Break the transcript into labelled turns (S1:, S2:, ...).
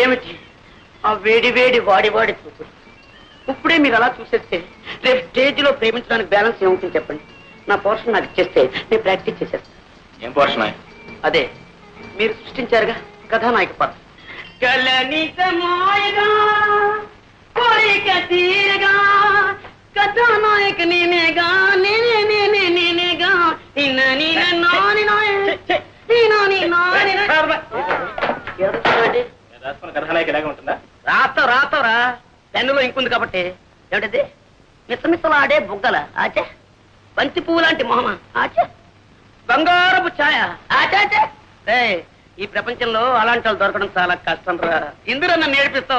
S1: ఏమిటి? ఆ వేడి వేడి వాడి వాడి చూపుడు ఇప్పుడే మీరు అలా చూసేస్తే రేపు స్టేజ్లో ప్రేమించడానికి బ్యాలెన్స్ ఏముంటుంది చెప్పండి. నా పోర్షన్ నాకు ఇచ్చేస్తే నేను ప్రాక్టీస్ చేసేస్తాను
S2: ఏం పోషణ
S1: అదే మీరు సృష్టించారుగా కథానాయక పాత్ర. కలనితమాయగా కోరిక తీరగా కథానాయక నేనేగా నేనే నేనే నేనేగా నిన్న నిన్న నాని రాస్తావు రాస్తావురా పెన్నులో ఇంకుంది కాబట్టి. ఏమిటది? మిసమిసలాడే బుగ్గల. ఆచే. బంతి పువ్వు లాంటి మొహమ? ఆచే. బంగారపు ఛాయ. ఆచే ఆచే. ఏయ్, ఈ ప్రపంచంలో అలాంటి వాళ్ళు దొరకడం చాలా కష్టం రా. ఇందులో నన్ను నేర్పిస్తావు